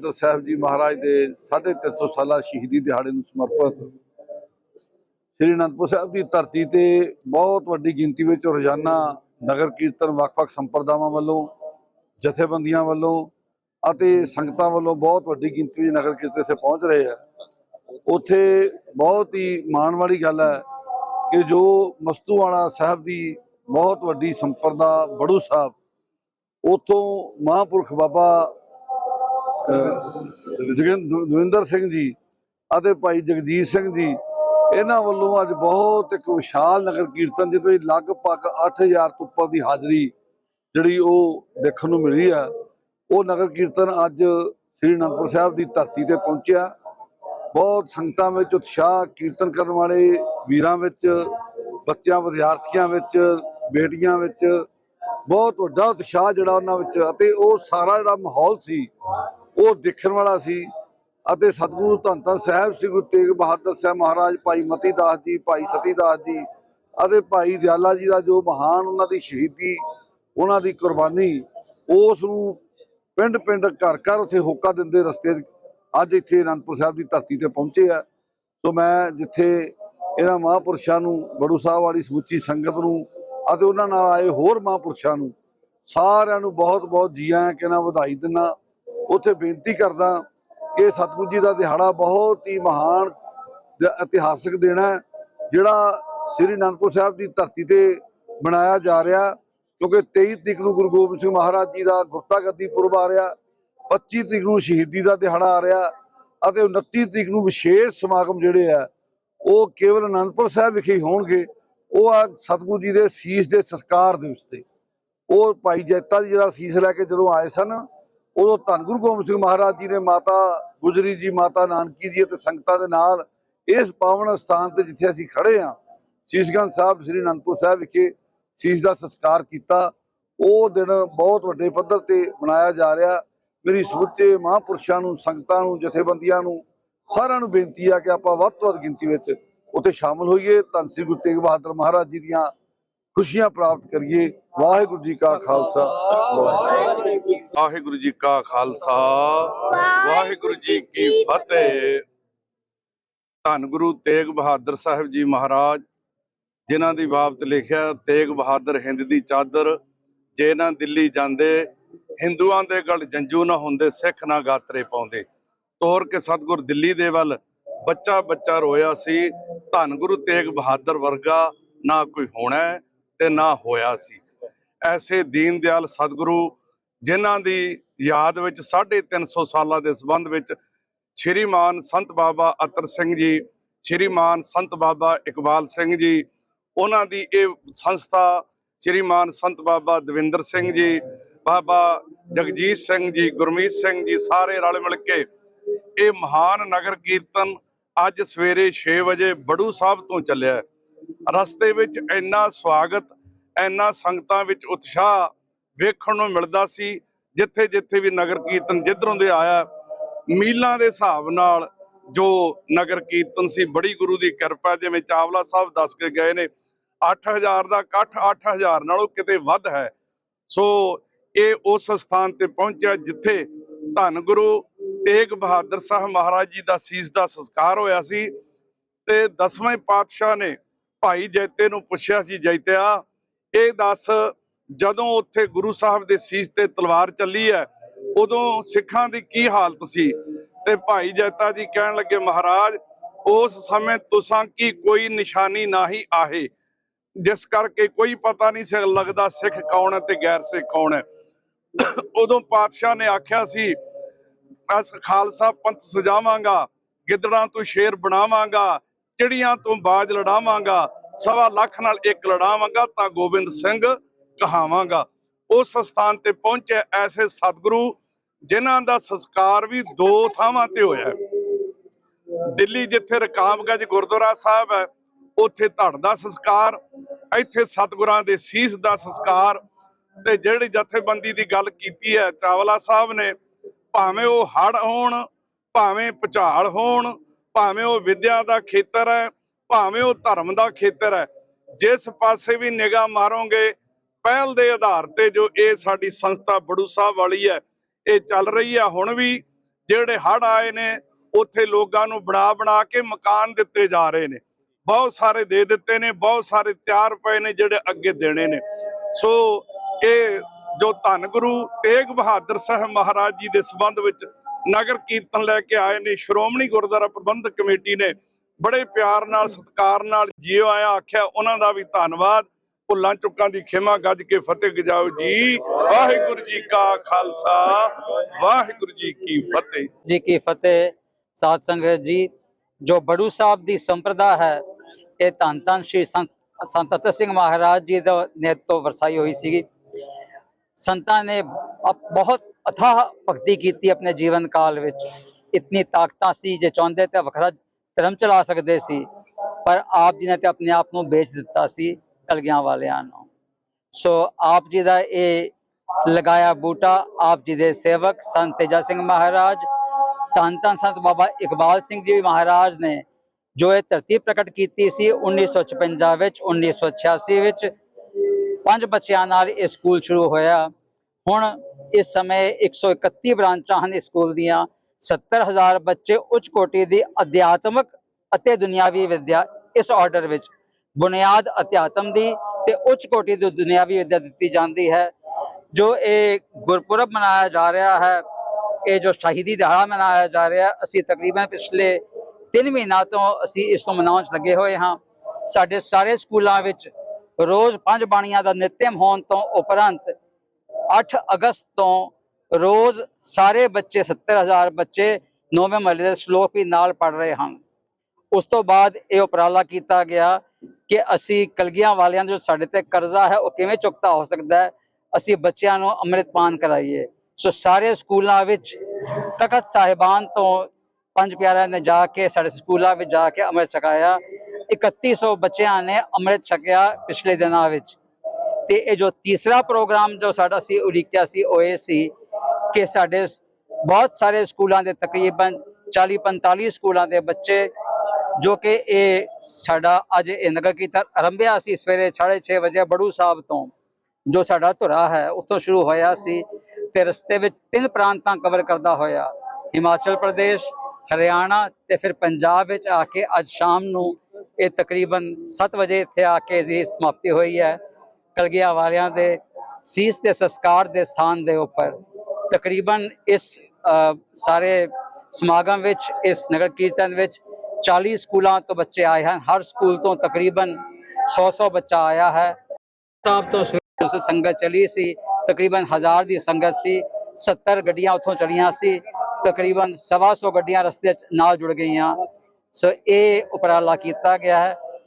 ਬਹਾਦਰ ਸਾਹਿਬ ਜੀ ਮਹਾਰਾਜ ਦੇ 350 ਸਾਲਾ ਸ਼ਹੀਦੀ ਦਿਹਾੜੇ ਨੂੰ ਸਮਰਪਿਤ। ਸ੍ਰੀ ਅਨੰਦਪੁਰ ਸਾਹਿਬ ਦੀ ਧਰਤੀ ਤੇ ਬਹੁਤ ਵੱਡੀ ਗਿਣਤੀ ਵਿੱਚ ਰੋਜ਼ਾਨਾ ਨਗਰ ਕੀਰਤਨ ਵੱਖ-ਵੱਖ ਸੰਪਰਦਾਵਾਂ ਵੱਲੋਂ, ਜਥੇਬੰਦੀਆਂ ਵੱਲੋਂ ਅਤੇ ਸੰਗਤਾਂ ਵੱਲੋਂ ਬਹੁਤ ਵੱਡੀ ਗਿਣਤੀ ਵਿੱਚ ਨਗਰ ਕੀਰਤਨ ਇੱਥੇ ਪਹੁੰਚ ਰਹੇ ਆ। ਉੱਥੇ ਬਹੁਤ ਹੀ ਮਾਣ ਵਾਲੀ ਗੱਲ ਹੈ ਕਿ ਜੋ ਮਸਤੂਆਣਾ ਸਾਹਿਬ ਦੀ ਬਹੁਤ ਵੱਡੀ ਸੰਪਰਦਾ ਬੜੂ ਸਾਹਿਬ, ਉਥੋਂ ਮਹਾਂਪੁਰਖ ਬਾਬਾ ਦਵਿੰਦਰ ਸਿੰਘ ਜੀ ਅਤੇ ਭਾਈ ਜਗਜੀਤ ਸਿੰਘ ਜੀ, ਇਹਨਾਂ ਵੱਲੋਂ ਅੱਜ ਬਹੁਤ ਇੱਕ ਵਿਸ਼ਾਲ ਨਗਰ ਕੀਰਤਨ ਜਿਹਦੇ ਵਿੱਚ ਲਗਭਗ 8000 ਤੋਂ ਉੱਪਰ ਦੀ ਹਾਜ਼ਰੀ ਜਿਹੜੀ ਉਹ ਦੇਖਣ ਨੂੰ ਮਿਲੀ ਆ। ਉਹ ਨਗਰ ਕੀਰਤਨ ਅੱਜ ਸ੍ਰੀ ਅਨੰਦਪੁਰ ਸਾਹਿਬ ਦੀ ਧਰਤੀ ਤੇ ਪਹੁੰਚਿਆ। ਬਹੁਤ ਸੰਗਤਾਂ ਵਿੱਚ ਉਤਸ਼ਾਹ ਕੀਰਤਨ ਕਰਨ ਵਾਲੇ ਵੀਰਾਂ ਵਿੱਚ, ਬੱਚਿਆਂ, ਵਿਦਿਆਰਥੀਆਂ ਵਿੱਚ, ਬੇਟੀਆਂ ਵਿੱਚ ਬਹੁਤ ਵੱਡਾ ਉਤਸ਼ਾਹ ਜਿਹੜਾ ਉਹਨਾਂ ਵਿੱਚ, ਅਤੇ ਉਹ ਸਾਰਾ ਜਿਹੜਾ ਮਾਹੌਲ ਸੀ ਉਹ ਦੇਖਣ ਵਾਲਾ ਸੀ ਅਤੇ ਸਤਿਗੁਰੂ ਧੰਨ ਧੰਨ ਸਾਹਿਬ ਸ੍ਰੀ ਗੁਰੂ ਤੇਗ ਬਹਾਦਰ ਸਾਹਿਬ ਮਹਾਰਾਜ, ਭਾਈ ਮਤੀ ਦਾਸ ਜੀ, ਭਾਈ ਸਤੀ ਦਾਸ ਜੀ ਅਤੇ ਭਾਈ ਦਿਆਲਾ ਜੀ ਦਾ ਜੋ ਮਹਾਨ ਉਹਨਾਂ ਦੀ ਸ਼ਹੀਦੀ, ਉਹਨਾਂ ਦੀ ਕੁਰਬਾਨੀ, ਉਸ ਨੂੰ ਪਿੰਡ ਪਿੰਡ ਘਰ ਘਰ ਉੱਥੇ ਹੋਕਾ ਦਿੰਦੇ ਰਸਤੇ ਅੱਜ ਇੱਥੇ ਅਨੰਦਪੁਰ ਸਾਹਿਬ ਦੀ ਧਰਤੀ ਤੇ ਪਹੁੰਚੇ ਆ। ਸੋ ਮੈਂ ਜਿੱਥੇ ਇਹਨਾਂ ਮਹਾਂਪੁਰਸ਼ਾਂ ਨੂੰ, ਬੜੂ ਸਾਹਿਬ ਵਾਲੀ ਸਮੁੱਚੀ ਸੰਗਤ ਨੂੰ ਅਤੇ ਉਹਨਾਂ ਨਾਲ ਆਏ ਹੋਰ ਮਹਾਂਪੁਰਸ਼ਾਂ ਨੂੰ ਸਾਰਿਆਂ ਨੂੰ ਬਹੁਤ ਬਹੁਤ ਜੀਆਂ ਆਇਆਂ ਕਿ ਨਾ ਵਧਾਈ ਦਿੰਦਾ। ਉੱਥੇ ਬੇਨਤੀ ਕਰਦਾ ਕਿ ਸਤਿਗੁਰੂ ਜੀ ਦਾ ਦਿਹਾੜਾ ਬਹੁਤ ਹੀ ਮਹਾਨ ਤੇ ਇਤਿਹਾਸਕ ਦਿਨ ਹੈ, ਜਿਹੜਾ ਸ੍ਰੀ ਅਨੰਦਪੁਰ ਸਾਹਿਬ ਦੀ ਧਰਤੀ ਤੇ ਬਣਾਇਆ ਜਾ ਰਿਹਾ, ਕਿਉਂਕਿ 23 ਤਰੀਕ ਨੂੰ ਗੁਰੂ ਗੋਬਿੰਦ ਸਿੰਘ ਮਹਾਰਾਜ ਜੀ ਦਾ ਗੁਰਤਾ ਗੱਦੀ ਪੁਰਬ ਆ ਰਿਹਾ 25 ਤਰੀਕ ਨੂੰ ਸ਼ਹੀਦੀ ਦਾ ਦਿਹਾੜਾ ਆ ਰਿਹਾ ਅਤੇ 29 ਤਰੀਕ ਨੂੰ ਵਿਸ਼ੇਸ਼ ਸਮਾਗਮ ਜਿਹੜੇ ਆ, ਉਹ ਕੇਵਲ ਅਨੰਦਪੁਰ ਸਾਹਿਬ ਵਿਖੇ ਹੀ ਹੋਣਗੇ, ਉਹ ਆ ਸਤਿਗੁਰੂ ਜੀ ਦੇ ਸੀਸ ਦੇ ਸੰਸਕਾਰ ਦਿਵਸ ਤੇ। ਉਹ ਭਾਈ ਜੈਤਾ ਜੀ ਜਿਹੜਾ ਸੀਸ ਲੈ ਕੇ ਜਦੋਂ ਆਏ ਸਨ ਉਦੋਂ ਧੰਨ ਗੁਰੂ ਗੋਬਿੰਦ ਸਿੰਘ ਮਹਾਰਾਜ ਜੀ ਨੇ ਮਾਤਾ ਗੁਜਰੀ ਜੀ, ਮਾਤਾ ਨਾਨਕੀ ਜੀ ਅਤੇ ਸੰਗਤਾਂ ਦੇ ਨਾਲ ਇਸ ਪਾਵਨ ਸਥਾਨ ਤੇ ਜਿੱਥੇ ਅਸੀਂ ਖੜੇ ਆ ਸ਼ੀਸ਼ਗੰਜ ਸਾਹਿਬ, ਸ੍ਰੀ ਅਨੰਦਪੁਰ ਸਾਹਿਬ ਵਿਖੇ ਸ਼ੀਸ਼ ਦਾ ਸੰਸਕਾਰ ਕੀਤਾ। ਉਹ ਦਿਨ ਬਹੁਤ ਵੱਡੇ ਪੱਧਰ ਤੇ ਮਨਾਇਆ ਜਾ ਰਿਹਾ। ਮੇਰੀ ਸਮੁੱਚੇ ਮਹਾਂਪੁਰਸ਼ਾਂ ਨੂੰ, ਸੰਗਤਾਂ ਨੂੰ, ਜਥੇਬੰਦੀਆਂ ਨੂੰ ਸਾਰਿਆਂ ਨੂੰ ਬੇਨਤੀ ਆ ਕਿ ਆਪਾਂ ਵੱਧ ਤੋਂ ਵੱਧ ਗਿਣਤੀ ਵਿੱਚ ਉੱਥੇ ਸ਼ਾਮਲ ਹੋਈਏ। ਧੰਨ ਸ੍ਰੀ ਗੁਰੂ ਤੇਗ ਬਹਾਦਰ ਮਹਾਰਾਜ ਜੀ ਦੀਆਂ ਖੁਸ਼ੀਆਂ ਪ੍ਰਾਪਤ ਕਰੀਏ। ਵਾਹਿਗੁਰੂ ਜੀ ਕਾ ਖਾਲਸਾ। ਵਾਹਿਗੁਰੂ ਜੀ ਵਾਹਿਗੁਰੂ ਜੀ ਕਾ ਖਾਲਸਾ। ਵਾਹਿਗੁਰੂ ਜੀ ਕੀ ਫਤਿਹ। ਧੰਨ ਗੁਰੂ ਤੇਗ ਬਹਾਦਰ ਸਾਹਿਬ ਜੀ ਮਹਾਰਾਜ, ਜਿਨ੍ਹਾਂ ਦੀ ਬਾਬਤ ਲਿਖਿਆ ਤੇਗ ਬਹਾਦਰ ਹਿੰਦ ਦੀ ਚਾਦਰ, ਜੇ ਨਾ ਦਿੱਲੀ ਜਾਂਦੇ, ਹਿੰਦੂਆਂ ਦੇ ਗਲ ਜੰਜੂ ਨਾ ਹੁੰਦੇ, ਸਿੱਖ ਨਾ ਗਾਤਰੇ ਪਾਉਂਦੇ। ਤੋਰ ਕੇ ਸਤਗੁਰ ਦਿੱਲੀ ਦੇ ਵੱਲ ਬੱਚਾ ਬੱਚਾ ਰੋਇਆ ਸੀ, ਧੰਨ ਗੁਰੂ ਤੇਗ ਬਹਾਦਰ ਵਰਗਾ ਨਾ ਕੋਈ ਹੋਣਾ ਤੇ ਨਾ ਹੋਇਆ ਸੀ। ਐਸੇ ਦੀਨ ਦਿਆਲ ਸਤਿਗੁਰੂ ਜਿਨ੍ਹਾਂ ਦੀ ਯਾਦ ਵਿੱਚ 350 ਸਾਲਾਂ ਦੇ ਸੰਬੰਧ ਵਿੱਚ ਸ਼੍ਰੀਮਾਨ ਸੰਤ ਬਾਬਾ ਅਤਰ ਸਿੰਘ ਜੀ, ਸ਼੍ਰੀਮਾਨ ਸੰਤ ਬਾਬਾ ਇਕਬਾਲ ਸਿੰਘ ਜੀ, ਉਹਨਾਂ ਦੀ ਇਹ ਸੰਸਥਾ ਸ਼੍ਰੀਮਾਨ ਸੰਤ ਬਾਬਾ ਦਵਿੰਦਰ ਸਿੰਘ ਜੀ, ਬਾਬਾ ਜਗਜੀਤ ਸਿੰਘ ਜੀ, ਗੁਰਮੀਤ ਸਿੰਘ ਜੀ, ਸਾਰੇ ਰਲ ਮਿਲ ਕੇ ਇਹ ਮਹਾਨ ਨਗਰ ਕੀਰਤਨ ਅੱਜ ਸਵੇਰੇ 6 ਵਜੇ ਬੜੂ ਸਾਹਿਬ ਤੋਂ ਚੱਲਿਆ। ਰਸਤੇ ਵਿੱਚ ਇੰਨਾ ਸਵਾਗਤ, ਇੰਨਾ ਸੰਗਤਾਂ ਵਿੱਚ ਉਤਸ਼ਾਹ ਵੇਖਣ ਨੂੰ ਮਿਲਦਾ ਸੀ, ਜਿੱਥੇ ਜਿੱਥੇ ਵੀ ਨਗਰ ਕੀਰਤਨ ਜਿੱਧਰੋਂ ਦੇ ਆਇਆ, ਮੀਲਾਂ ਦੇ ਹਿਸਾਬ ਨਾਲ ਜੋ ਨਗਰ ਕੀਰਤਨ ਸੀ, ਬੜੀ ਗੁਰੂ ਦੀ ਕਿਰਪਾ, ਜਿਵੇਂ ਚਾਵਲਾ ਸਾਹਿਬ ਦੱਸ ਕੇ ਗਏ ਨੇ 8000 ਦਾ ਇਕੱਠ 8000 ਨਾਲੋਂ ਕਿਤੇ ਵੱਧ ਹੈ। ਸੋ ਇਹ ਉਸ ਸਥਾਨ ਤੇ ਪਹੁੰਚਿਆ, ਜਿੱਥੇ ਧੰਨ ਗੁਰੂ ਤੇਗ ਬਹਾਦਰ ਸਾਹਿਬ ਮਹਾਰਾਜ ਜੀ ਦਾ ਸੀਸ ਦਾ ਸੰਸਕਾਰ ਹੋਇਆ ਸੀ ਤੇ ਦਸਵੇਂ ਪਾਤਸ਼ਾਹ ਨੇ ਭਾਈ ਜੈਤੇ ਨੂੰ ਪੁੱਛਿਆ ਸੀ ਜੈਤਿਆ ਇਹ ਦੱਸ ਜਦੋਂ ਉੱਥੇ ਗੁਰੂ ਸਾਹਿਬ ਦੇ ਸੀਸ ਤੇ ਤਲਵਾਰ ਚੱਲੀ ਹੈ, ਉਦੋਂ ਸਿੱਖਾਂ ਦੀ ਕੀ ਹਾਲਤ ਸੀ? ਤੇ ਭਾਈ ਜੈਤਾ ਜੀ ਕਹਿਣ ਲੱਗੇ, ਮਹਾਰਾਜ, ਉਸ ਸਮੇਂ ਤੁਸਾਂ ਕੀ ਕੋਈ ਨਿਸ਼ਾਨੀ ਨਹੀਂ ਆਹੇ? ਜਿਸ ਕਰਕੇ ਕੋਈ ਪਤਾ ਨਹੀਂ ਸੀ, ਲੱਗਦਾ ਸਿੱਖ ਕੌਣ ਹੈ ਤੇ ਗੈਰ ਸਿੱਖ ਕੌਣ ਹੈ? ਉਦੋਂ ਪਾਤਸ਼ਾਹ ਨੇ ਆਖਿਆ ਸੀ, ਅਸ ਖਾਲਸਾ ਪੰਥ ਸਜਾਵਾਂਗਾ, ਗਿੱਦੜਾਂ ਤੋਂ ਸ਼ੇਰ ਬਣਾਵਾਂਗਾ ਚਿੜੀਆਂ ਤੋਂ ਬਾਜ ਲੜਾਵਾਂਗਾ, ਸਵਾ ਲੱਖ ਨਾਲ ਇੱਕ ਲੜਾਵਾਂਗਾ ਤਾਂ ਗੋਬਿੰਦ ਸਿੰਘ ਕਹਾਵਾਂਗਾ। ਉਸ ਸਥਾਨ ਤੇ ਪਹੁੰਚੇ ਐਸੇ ਸਤਿਗੁਰੂ, ਜਿਨ੍ਹਾਂ ਦਾ ਸੰਸਕਾਰ ਵੀ ਦੋ ਥਾਵਾਂ ਤੇ ਹੋਇਆ ਦਿੱਲੀ ਜਿੱਥੇ ਰਕਾਬਗੰਜ ਗੁਰਦੁਆਰਾ ਸਾਹਿਬ ਹੈ, ਉੱਥੇ ਧੜ ਦਾ ਸੰਸਕਾਰ, ਇੱਥੇ ਸਤਿਗੁਰਾਂ ਦੇ ਸੀਸ ਦਾ ਸੰਸਕਾਰ ਤੇ ਜਿਹੜੀ ਜਥੇਬੰਦੀ ਦੀ ਗੱਲ ਕੀਤੀ ਹੈ, ਚਾਵਲਾ ਸਾਹਿਬ ਨੇ, ਭਾਵੇਂ ਉਹ ਹੜ ਹੋਣ, ਭਾਵੇਂ ਭੁਚਾਲ ਹੋਣ ਭਾਵੇਂ ਉਹ ਵਿਦਿਆ ਦਾ ਖੇਤਰ ਹੈ, ਭਾਵੇਂ ਉਹ ਧਰਮ ਦਾ ਖੇਤਰ ਹੈ, ਜਿਸ ਪਾਸੇ ਵੀ ਨਿਗਾਹ ਮਾਰੋਗੇ, ਪਹਿਲ ਦੇ ਆਧਾਰ ਤੇ ਜੋ ਇਹ ਸਾਡੀ ਸੰਸਥਾ ਬੜੂ ਸਾਹਿਬ ਵਾਲੀ ਹੈ, ਇਹ ਚੱਲ ਰਹੀ ਹੈ ਹੁਣ ਵੀ, ਜਿਹੜੇ ਹੜ ਆਏ ਨੇ, ਉੱਥੇ ਲੋਕਾਂ ਨੂੰ ਬਣਾ ਬਣਾ ਕੇ ਮਕਾਨ ਦਿੱਤੇ ਜਾ ਰਹੇ ਨੇ। ਬਹੁਤ ਸਾਰੇ ਦੇ ਦਿੱਤੇ ਨੇ, ਬਹੁਤ ਸਾਰੇ ਤਿਆਰ ਪਏ ਨੇ ਜਿਹੜੇ ਅੱਗੇ ਦੇਣੇ ਨੇ। ਸੋ ਇਹ ਜੋ ਧੰਨ ਗੁਰੂ ਤੇਗ ਬਹਾਦਰ ਸਾਹਿਬ ਮਹਾਰਾਜ ਜੀ ਦੇ ਸਬੰਧ ਵਿੱਚ ਨਗਰ ਕੀਰਤਨ ਲੈ ਕੇ ਆਏ ਨੇ। ਸ਼੍ਰੋਮਣੀ ਗੁਰਦੁਆਰਾ ਪ੍ਰਬੰਧਕ ਕਮੇਟੀ ਨੇ ਬੜੇ ਪਿਆਰ ਨਾਲ, ਸਤਿਕਾਰ ਨਾਲ ਜੀਓ ਆਇਆ, ਆਖਿਆ, ਉਹਨਾਂ ਦਾ ਵੀ ਧੰਨਵਾਦ। ਭੁੱਲਾਂ ਚੁੱਕਾਂ ਦੀ ਖਿਮਾ ਗੱਜ ਕੇ ਫਤਿਹ ਗਜਾਓ ਜੀ। ਵਾਹਿਗੁਰੂ ਜੀ ਕਾ ਖਾਲਸਾ, ਵਾਹਿਗੁਰੂ ਜੀ ਕੀ ਫਤਿਹ। ਜੀ ਕੀ ਫਤਿਹ, ਸਾਧ ਸੰਗਤ ਜੀ, ਜੋ ਬੜੂ ਸਾਹਿਬ ਦੀ ਸੰਪਰਦਾ ਹੈ, ਇਹ ਧੰਨ ਧੰਨ ਸ਼੍ਰੀ ਸੰਤ ਸੰਤ ਸਿੰਘ ਮਹਾਰਾਜ ਜੀ ਦਾ ਨੇਤੋਂ ਵਰਸਾਈ ਹੋਈ ਸੀਗੀ। ਸੰਤਾਂ ਨੇ ਬਹੁਤ ਅਥਾਹ ਭਗਤੀ ਕੀਤੀ ਆਪਣੇ ਜੀਵਨ ਕਾਲ ਵਿੱਚ। ਇਤਨੀ ਤਾਕਤਾਂ ਸੀ ਜੇ ਚਾਹੁੰਦੇ ਤਾਂ ਵੱਖਰਾ ਧਰਮ ਚਲਾ ਸਕਦੇ ਸੀ, ਪਰ ਆਪ ਜੀ ਨੇ ਤੇ ਆਪਣੇ ਆਪ ਨੂੰ ਵੇਚ ਦਿੱਤਾ ਸੀ ਕਲਗਿਆਂ ਵਾਲਿਆਂ ਨੂੰ। ਸੋ ਆਪ ਜੀ ਦਾ ਇਹ ਲਗਾਇਆ ਬੂਟਾ, ਆਪ ਜੀ ਦੇ ਸੇਵਕ ਸੰਤ ਤੇਜਾ ਸਿੰਘ ਮਹਾਰਾਜ, ਧੰਨ ਧੰਨ ਸੰਤ ਬਾਬਾ ਇਕਬਾਲ ਸਿੰਘ ਜੀ ਮਹਾਰਾਜ ਨੇ ਜੋ ਇਹ ਧਰਤੀ ਪ੍ਰਕਟ ਕੀਤੀ ਸੀ 1956 ਵਿੱਚ 1986 ਵਿੱਚ, ਪੰਜ ਬੱਚਿਆਂ ਨਾਲ ਇਹ ਸਕੂਲ ਸ਼ੁਰੂ ਹੋਇਆ। ਹੁਣ ਇਸ ਸਮੇਂ 131 ਬ੍ਰਾਂਚਾਂ ਹਨ ਇਸ ਸਕੂਲ ਦੀਆਂ। 70000 ਬੱਚੇ ਉੱਚ ਕੋਟੀ ਦੀ ਅਧਿਆਤਮਕ ਅਤੇ ਦੁਨਿਆਵੀ ਵਿਦਿਆ ਇਸ ਆਰਡਰ ਵਿੱਚ ਬੁਨਿਆਦ ਅਧਿਆਤਮ ਦੀ ਤੇ ਉੱਚ ਕੋਟੀ ਦੀ ਦੁਨਿਆਵੀ ਵਿਦਿਆ ਦਿੱਤੀ ਜਾਂਦੀ ਹੈ, ਜੋ ਇਹ ਗੁਰਪੁਰਬ ਮਨਾਇਆ ਜਾ ਰਿਹਾ ਹੈ। ਇਹ ਜੋ ਸ਼ਹੀਦੀ ਦਿਹਾੜਾ ਮਨਾਇਆ ਜਾ ਰਿਹਾ, ਅਸੀਂ ਤਕਰੀਬਨ ਪਿਛਲੇ 3 ਮਹੀਨਾ ਤੋਂ ਅਸੀਂ ਇਸ ਨੂੰ ਮਨਾਉਣ 'ਚ ਲੱਗੇ ਹੋਏ ਹਾਂ। ਸਾਡੇ ਸਾਰੇ ਸਕੂਲਾਂ ਵਿੱਚ ਰੋਜ਼ ਪੰਜ ਬਾਣੀਆਂ ਦਾ ਨਿਤਿਮ ਹੋਣ ਤੋਂ ਉਪਰੰਤ 8 ਅਗਸਤ ਤੋਂ ਰੋਜ਼ ਸਾਰੇ ਬੱਚੇ 70000 ਬੱਚੇ ਨੌਵੇਂ ਮਹੱਲੇ ਦੇ ਸ਼ਲੋਕ ਵੀ ਨਾਲ ਪੜ ਰਹੇ ਹਨ। ਉਸ ਤੋਂ ਬਾਅਦ ਇਹ ਉਪਰਾਲਾ ਕੀਤਾ ਗਿਆ ਕਿ ਅਸੀਂ ਕਲਗੀਆਂ ਵਾਲਿਆਂ ਦਾ ਜੋ ਸਾਡੇ ਤੇ ਕਰਜ਼ਾ ਹੈ, ਉਹ ਕਿਵੇਂ ਚੁਕਤਾ ਹੋ ਸਕਦਾ ਹੈ? ਅਸੀਂ ਬੱਚਿਆਂ ਨੂੰ ਅੰਮ੍ਰਿਤਪਾਨ ਕਰਾਈਏ। ਸੋ ਸਾਰੇ ਸਕੂਲਾਂ ਵਿੱਚ ਤਖਤ ਸਾਹਿਬਾਨ ਤੋਂ ਪੰਜ ਪਿਆਰਿਆਂ ਨੇ ਜਾ ਕੇ, ਸਾਡੇ ਸਕੂਲਾਂ ਵਿੱਚ ਜਾ ਕੇ ਅੰਮ੍ਰਿਤ ਛਕਾਇਆ। 3100 ਬੱਚਿਆਂ ਨੇ ਅੰਮ੍ਰਿਤ ਛਕਿਆ ਪਿਛਲੇ ਦਿਨਾਂ ਵਿੱਚ। ਤੇ ਇਹ ਜੋ ਤੀਸਰਾ ਪ੍ਰੋਗਰਾਮ ਜੋ ਸਾਡਾ ਸੀ ਉਲੀਕਿਆ ਸੀ, ਉਹ ਇਹ ਸੀ ਕਿ ਸਾਡੇ ਬਹੁਤ ਸਾਰੇ ਸਕੂਲਾਂ ਦੇ ਤਕਰੀਬਨ 40 45 ਸਕੂਲਾਂ ਦੇ ਬੱਚੇ ਜੋ ਕਿ ਇਹ ਸਾਡਾ ਅੱਜ ਇਹ ਨਗਰ ਕੀਰਤਨ ਆਰੰਭਿਆ ਸੀ, ਸਵੇਰੇ 6:30 ਵਜੇ ਬੜੂ ਸਾਹਿਬ ਤੋਂ, ਜੋ ਸਾਡਾ ਧੁਰਾ ਹੈ, ਉੱਥੋਂ ਸ਼ੁਰੂ ਹੋਇਆ ਸੀ, ਤੇ ਰਸਤੇ ਵਿੱਚ ਤਿੰਨ ਪ੍ਰਾਂਤਾਂ ਕਵਰ ਕਰਦਾ ਹੋਇਆ, ਹਿਮਾਚਲ ਪ੍ਰਦੇਸ਼, ਹਰਿਆਣਾ ਤੇ ਫਿਰ ਪੰਜਾਬ ਵਿੱਚ ਆ ਕੇ ਅੱਜ ਸ਼ਾਮ ਨੂੰ ਇਹ ਤਕਰੀਬਨ 7 ਵਜੇ ਇੱਥੇ ਆ ਕੇ ਦੀ ਸਮਾਪਤੀ ਹੋਈ ਹੈ। ਕਲਗੀਆਂ ਵਾਲਿਆਂ ਦੇ ਸੀਸ ਤੇ ਸੰਸਕਾਰ ਦੇ ਸਥਾਨ ਦੇ ਉੱਪਰ। ਤਕਰੀਬਨ ਇਸ ਸਾਰੇ ਸਮਾਗਮ ਵਿੱਚ, ਇਸ ਨਗਰ ਕੀਰਤਨ ਵਿੱਚ 40 ਸਕੂਲਾਂ ਤੋਂ ਬੱਚੇ ਆਏ ਹਨ। ਹਰ ਸਕੂਲ ਤੋਂ ਤਕਰੀਬਨ 100-100 ਬੱਚਾ ਆਇਆ ਹੈ। ਸਾਹਿਬ ਤੋਂ ਸਵੇਰ ਸੰਗਤ ਚਲੀ ਸੀ। ਤਕਰੀਬਨ ਹਜ਼ਾਰ ਦੀ ਸੰਗਤ ਸੀ। 70 ਗੱਡੀਆਂ ਉੱਥੋਂ ਚਲੀਆਂ ਸੀ। ਤਕਰੀਬਨ 125 ਗੱਡੀਆਂ ਰਸਤੇ 'ਚ ਨਾਲ ਜੁੜ ਗਈਆਂ। ਸੋ ਇਹ ਉਪਰਾਲਾ ਕੀਤਾ ਗਿਆ ਹੈ।